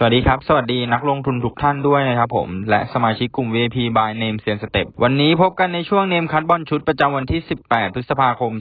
สวัสดีครับ สวัสดีนักลงทุนทุกท่านด้วยนะครับผม และสมาชิกกลุ่ม VIP by Name เซียนสเต็ปวันนี้พบกันในช่วงเนมคัดบอลชุดประจำวันที่ 18 พฤษภาคม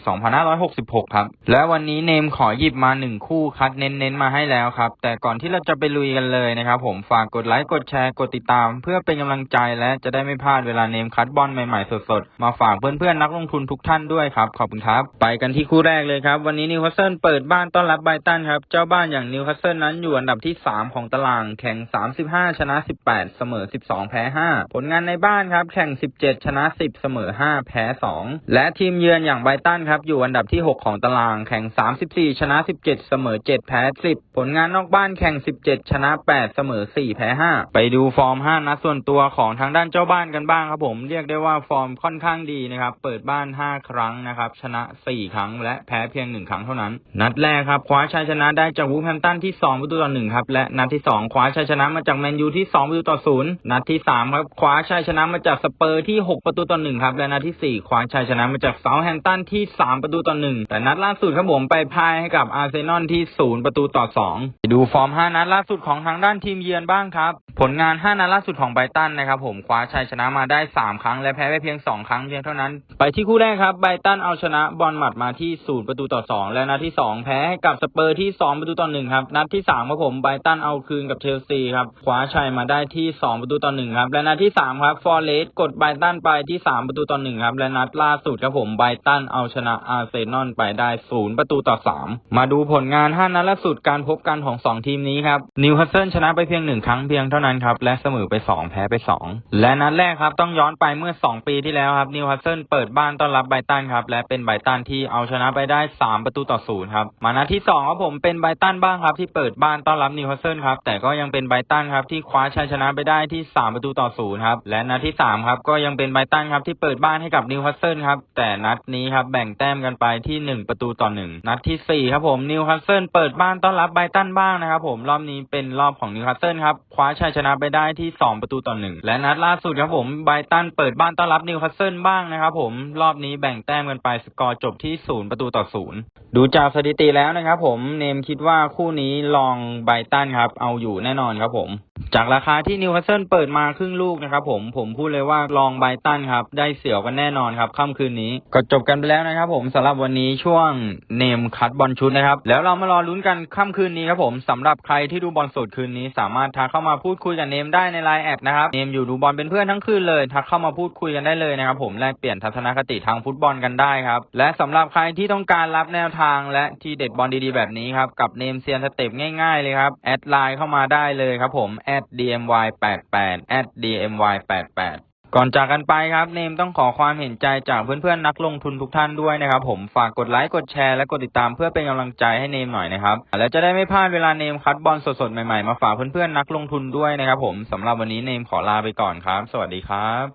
2566 ครับ และวันนี้เนมขอหยิบมาหนึ่งคู่คัดเน้นๆมาให้แล้วครับ แต่ก่อนที่เราจะไปลุยกันเลยนะครับผมฝากกดไลค์กดแชร์กดติดตาม เพื่อเป็นกำลังใจและจะได้ไม่พลาดเวลาเนมคัดบอลใหม่ๆสดๆมาฝากเพื่อนๆนักลงทุนทุกท่านด้วยครับขอบคุณครับ ไปกันที่คู่แรกเลยครับวันนี้นิวคาสเซิลเปิดบ้านต้อนรับไบตันครับเจ้าบ้านอย่างนิวคาสเซิลนั้นอยู่อันดับที่ 3 ของตารางแข่ง 35 ชนะ 18 เสมอ 12 แพ้ 5 ผลงานในบ้านครับ แข่ง 17 ชนะ 10 เสมอ 5 แพ้ 2 และทีมเยือนอย่างไบตันครับ อยู่อันดับที่ 6 ของตาราง แข่ง 34 ชนะ 17 เสมอ 7 แพ้ 10 ผลงานนอกบ้านแข่ง 17 ชนะ 8 เสมอ 4 แพ้ 5 ไปดูฟอร์ม 5 นัดส่วนตัวของทางด้านเจ้าบ้านกันบ้างครับผม เรียกได้ว่าฟอร์มค่อนข้างดีนะครับ เปิดบ้าน 5 ครั้งนะครับ ชนะ 4 ครั้ง และแพ้เพียง 1 ครั้งเท่านั้น นัดแรกครับ คว้าชัยชนะได้จากวูแฮมตันที่ 2 ประตูต่อ1ครับ และนัดที่ 2คว้าชัยชนะมาจากแมนยูที่2ประตูต่อ0นัดที่3ครับคว้าชัยชนะมาจากสเปอร์ที่ 6 ประตูต่อ1ครับและนัดที่ 4 คว้าชัยชนะมาจากเซาแฮมตันที่ 3 ประตูต่อ1แต่นัดล่าสุดครับผมไปพ่ายให้กับอาร์เซนอลที่ 0 ประตูต่อ2ไปดูฟอร์ม 5 นัดล่าสุดของทางด้านทีมเยือนบ้างครับ ผลงาน 5 นัดล่าสุดของไบตันนะครับผมคว้าชัยชนะมาได้ 3 ครั้ง และแพ้ไปเพียง 2 ครั้งเพียงเท่านั้น ไปที่คู่แรกครับไบตันเอาชนะบอลหมัดมาที่0ประตูต่อ 2 และนัดที่ 2 แพ้ให้กับสเปอร์ที่ 2 ประตูต่อ1ครับนัดที่3ครับผมไบตันเอาคืนกับเชลซีครับคว้าชัยมาได้ที่ 2 ประตูต่อ1ครับและนัดที่ 3 ครับฟอร์เรสกดไบตันไปที่ 3 ประตูต่อ1ครับและนัดล่าสุดครับผมไบตันเอาชนะอาร์เซนอลไปได้ 0 ประตูต่อ 3 มาดูผลงาน 5 นัดล่าสุดการพบกันของ 2 ทีมนี้ครับนิวคาสเซิลชนะไปเพียง 1 ครั้งเพียงเท่านั้นครับและเสมอไป 2 แพ้ไป 2 และนัดแรกครับต้องย้อนไปเมื่อ 2 ปีที่แล้วครับนิวคาสเซิลเปิดบ้านต้อนรับไบตันครับและเป็นไบตันที่เอาชนะไปได้ 3 ประตูต่อ0ครับมานัดที่2ครับผมเป็นไบตันบ้างครับที่เปิดบ้านต้อนรับนิวคาสเซิลครับแต่ก็ยังเป็นไบตันครับที่คว้าชัยชนะไปได้ที่ 3 ประตูต่อ0ครับและนัดที่3ครับก็ยังเป็นไบตันครับที่เปิดบ้านให้กับนิวคาสเซิลครับแต่นัดนี้ครับแบ่งแต้มกันไปที่ 1 ประตูต่อ1นัดทีสี่4ครับผมนิวคาสเซิลเปิดบ้านต้อนรับไบตันบ้างนะครับผมรอบนี้เป็นรอบของนิวคาสเซิลครับคว้าชัยชนะไปได้ที่ 2 ประตูต่อ1และนัดล่าสุดครับผมไบตันเปิดบ้านต้อนรับนิวคาสเซิลบ้างนะครับผมรอบนี้แบ่งแต้มกันไปสกอร์จบที่ 0 ประตูต่อ0ดูจากสถิติแล้วนะครับผมเนมคิดว่าคู่นี้ลองไบตันครับเอาอยูู่่แน่นอนครับผมจากราคาที่นิวคาสเซิลเปิดมาครึ่งลูกนะครับผมผมพูดเลยว่าลองไบตันครับ ได้เสี่ยวกันแน่นอนครับค่ำคืนนี้ ก็จบกันไปแล้วนะครับผมสำหรับวันนี้ช่วงเนมคัดบอลชุดนะครับ แล้วเรามารอลุ้นกันค่ำคืนนี้ครับผมสำหรับใครที่ดูบอลสดคืนนี้ สามารถทักเข้ามาพูดคุยกับเนมได้ในไลน์แอดนะครับเนมอยู่ดูบอลเป็นเพื่อนทั้งคืนเลยทักเข้ามาพูดคุยกันได้เลยนะครับผมแลกเปลี่ยนทัศนคติทางฟุตบอลกันได้ครับและสำหรับใครที่ต้องการรับแนวทางและทีเด็ดบอลดีๆแบบนี้ครับกับเนมเซียนสเต็ปง่ายๆเลยครับแอดไลน์เข้ามาได้เลยครับผม @dmy88 @dmy88 ก่อนจากกันไปครับเนมต้องขอความเห็นใจจากเพื่อนๆนักลงทุนทุกท่านด้วยนะครับ ผมฝากกดไลค์กดแชร์และกดติดตามเพื่อเป็นกำลังใจให้เนมหน่อยนะครับ และจะได้ไม่พลาดเวลาเนมคัดบอลสดๆใหม่ๆมาฝากเพื่อนๆนักลงทุนด้วยนะครับ ผมสำหรับวันนี้เนมขอลาไปก่อนครับ สวัสดีครับ